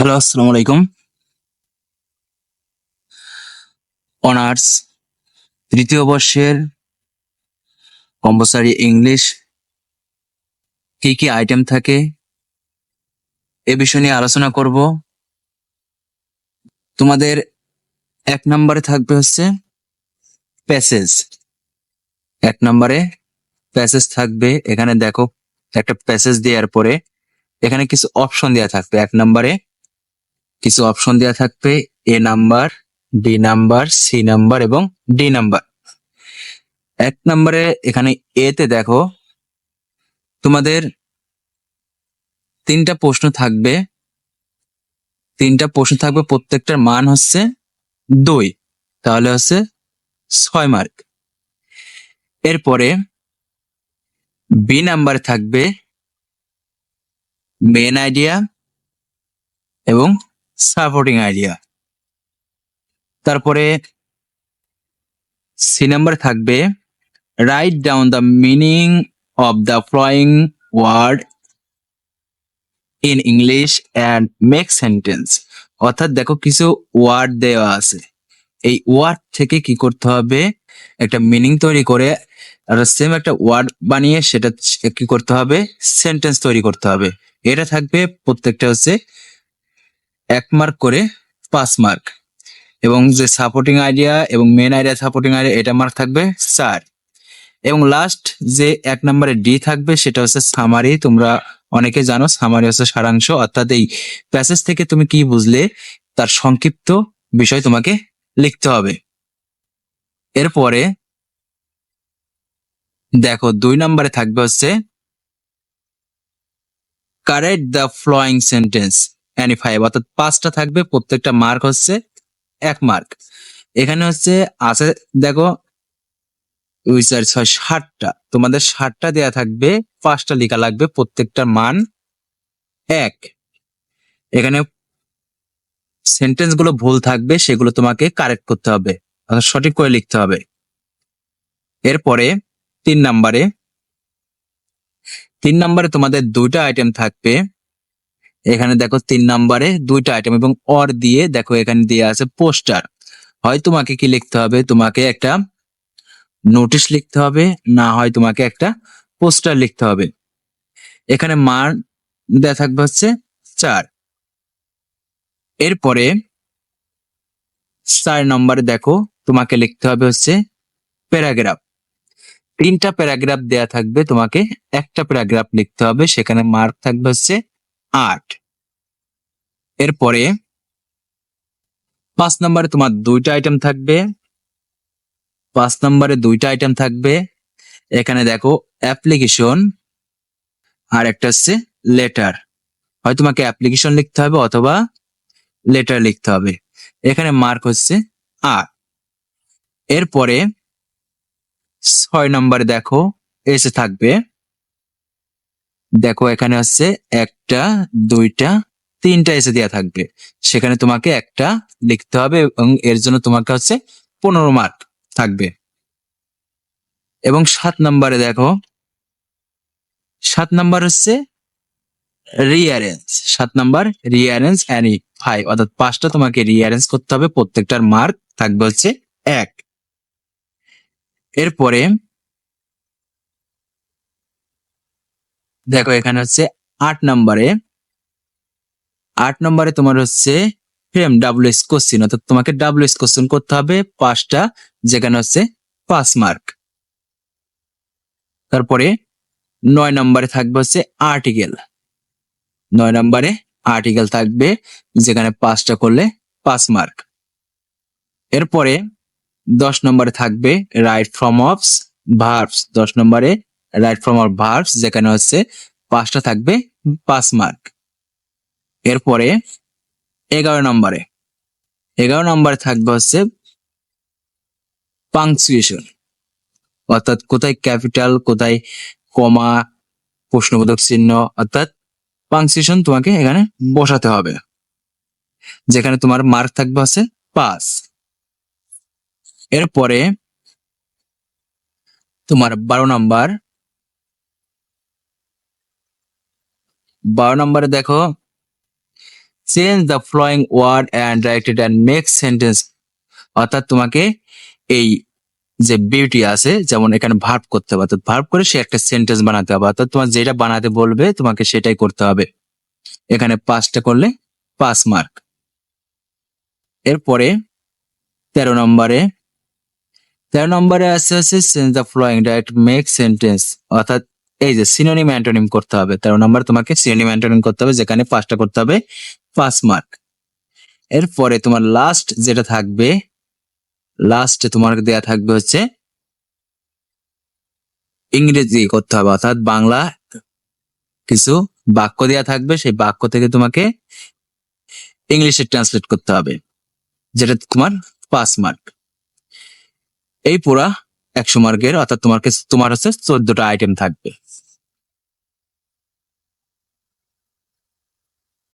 Hello আসসালামু আলাইকুম honours তৃতীয় বর্ষের কম্পালসারি ইংলিশ, কি কি আইটেম থাকে, এ বিষয় নিয়ে আলোচনা করব। তোমাদের এক নম্বরে থাকবে হচ্ছে প্যাসেজ এক নম্বরে প্যাসেজ থাকবে, এখানে দেখো একটা প্যাসেজ দেওয়ার পরে এখানে কিছু অপশন দেওয়া থাকবে। এক নম্বরে কিছু অপশন দেওয়া থাকবে A number B number C number এবং ডি নাম্বার এক নম্বরে এখানে এ তে দেখো, তোমাদের তিনটা প্রশ্ন থাকবে। তিনটা প্রশ্ন থাকবে, প্রত্যেকটার মান হচ্ছে দুই, তাহলে হচ্ছে ছয় মার্ক এরপরে বি নাম্বারে থাকবে মেন আইডিয়া এবং সাপোর্টিং আইডিয়া তারপরে সি নাম্বার থাকবে write down the meaning of the following word in English and make sentence অর্থাৎ দেখো কিছু ওয়ার্ড দেওয়া আছে। এই ওয়ার্ড থেকে কি করতে হবে? একটা মিনিং তৈরি করে আর সেম একটা ওয়ার্ড বানিয়ে সেটা কি করতে হবে? সেন্টেন্স তৈরি করতে হবে। এটা থাকবে প্রত্যেকটা হচ্ছে এক মার্ক করে পাঁচ মার্ক এবং যে সাপোর্টিং আইডিয়া এবং মেন আইডিয়া সাপোর্টিং আইডিয়া এটা মার্ক থাকবে চার. এবং লাস্ট যে এক নম্বরে ডি থাকবে, সেটা হচ্ছে সামারি তোমরা অনেকে জানো সামারি হচ্ছে সারাংশ। অর্থাৎ এই প্যাসেজ থেকে তুমি কি বুঝলে, তার সংক্ষিপ্ত বিষয় তোমাকে লিখতে হবে। এরপরে দেখো, দুই নম্বরে থাকবে হচ্ছে correct the following sentence any five অর্থাৎ পাঁচটা থাকবে, প্রত্যেকটা মার্ক হচ্ছে এক মার্ক এখানে হচ্ছে আছে, দেখো চার ছয় ষাটটা তোমাদের ষাটটা দেয়া থাকবে, পাঁচটা লেখা লাগবে, প্রত্যেকটার মান এক। এখানে সেন্টেন্সগুলো ভুল থাকবে, সেগুলো তোমাকে কারেক্ট করতে হবে, অর্থাৎ সঠিক করে লিখতে হবে। এরপরে তিন নাম্বারে তিন নাম্বারে তোমাদের দুইটা আইটেম থাকবে এখানে দেখো তিন নাম্বারে দুইটা আইটেম এবং অর দিয়ে দেখো এখানে দিয়ে আছে পোস্টার হয় তোমাকে কি লিখতে হবে? তোমাকে একটা নোটিশ লিখতে হবে, না হয় তোমাকে একটা পোস্টার লিখতে হবে। এখানে মান দেয়া থাকবে হচ্ছে চার। এরপরে চার নম্বরে দেখো তোমাকে লিখতে হবে হচ্ছে প্যারাগ্রাফ তিনটা প্যারাগ্রাফ দেয়া থাকবে, তোমাকে একটা প্যারাগ্রাফ লিখতে হবে, সেখানে মার্ক থাকবে হচ্ছে আট। এরপরে পাঁচ নম্বরে তোমার দুইটা আইটেম থাকবে। পাঁচ নম্বরে দুইটা আইটেম থাকবে। এখানে দেখো অ্যাপ্লিকেশন আর একটা হচ্ছে লেটার হয় তোমাকে অ্যাপ্লিকেশন লিখতে হবে অথবা লেটার লিখতে হবে। এখানে মার্ক হচ্ছে আট। এরপরে ছয় নম্বরে দেখো এসে থাকবে দেখো এখানে হচ্ছে একটা, দুইটা, তিনটা এসে দেওয়া থাকবে। সেখানে তোমাকে একটা লিখতে হবে এবং এর জন্য তোমাকে হচ্ছে পনেরো মার্ক থাকবে। এবং সাত নম্বরে দেখো, সাত নাম্বার হচ্ছে রিঅ্যারেঞ্জ সাত নাম্বার রিঅ্যারেঞ্জ অ্যানি ফাইভ অর্থাৎ পাঁচটা তোমাকে রিঅ্যারেঞ্জ করতে হবে, প্রত্যেকটার মার্ক থাকবে হচ্ছে এক। এরপরে দেখো, এখানে হচ্ছে আট নম্বরে আট নম্বরে তোমার হচ্ছে ফ্রেম ডাব্লিউ এস কোশ্চিন অর্থাৎ তোমাকে ডাব্লিউ এস কোশ্চিন করতে হবে পাঁচটা, যেখানে হচ্ছে পাঁচ মার্ক তারপরে নয় নম্বরে থাকবে হচ্ছে আর্টিকেল নয় নম্বরে আর্টিকেল থাকবে যেখানে পাঁচটা করলে পাঁচ মার্ক এরপরে দশ নম্বরে থাকবে রাইট ফ্রম অফস ভার্বস দশ নম্বরে রাইট ফ্রম অফ ভার্বস যেখানে হচ্ছে পাঁচটা থাকবে, পাঁচ মার্ক এরপরে এগারো নম্বরে। এগারো নম্বরে থাকবে হচ্ছে পাংচুয়েশন অর্থাৎ কোথায় ক্যাপিটাল কোথায় কমা প্রশ্নবোধক চিহ্ন, অর্থাৎ পাংচুয়েশন তোমাকে এখানে বসাতে হবে। যেখানে তোমার মার্ক থাকবে হচ্ছে পাঁচ। এরপরে তোমার বারো নাম্বার বারো নম্বরে দেখো change the following word and it and make sentence অর্থাৎ তোমাকে এই যে বিউটি আছে, যেমন এখানে ভার্ব করতে হবে, অর্থাৎ ভার্ব করে সে একটা সেন্টেন্স বানাতে হবে। অর্থাৎ তোমার যেটা বানাতে বলবে, তোমাকে সেটাই করতে হবে। এখানে পাঁচটা করলে পাঁচ মার্ক এরপরে তেরো নম্বরে তেরো নম্বরে আছে আছে sense the following direct make sentence অর্থাৎ এই যে সিনোনিম অ্যান্টোনিম করতে হবে, তেরো নম্বর তোমাকে সিনোনিম অ্যান্টোনিম করতে হবে, যেখানে পাঁচটা করতে হবে, পাঁচ মার্ক এরপরে তোমার লাস্ট যেটা থাকবে লাস্টে তোমার দেয়া থাকবে হচ্ছে ইংরেজি করতে হবে, অর্থাৎ বাংলা কিছু বাক্য দেয়া থাকবে, সেই বাক্য থেকে তোমাকে ইংলিশে ট্রান্সলেট করতে হবে, যেটা তোমার পাঁচ মার্ক এই পুরা একশো মার্কের অর্থাৎ তোমার তোমার হচ্ছে চোদ্দটা আইটেম থাকবে।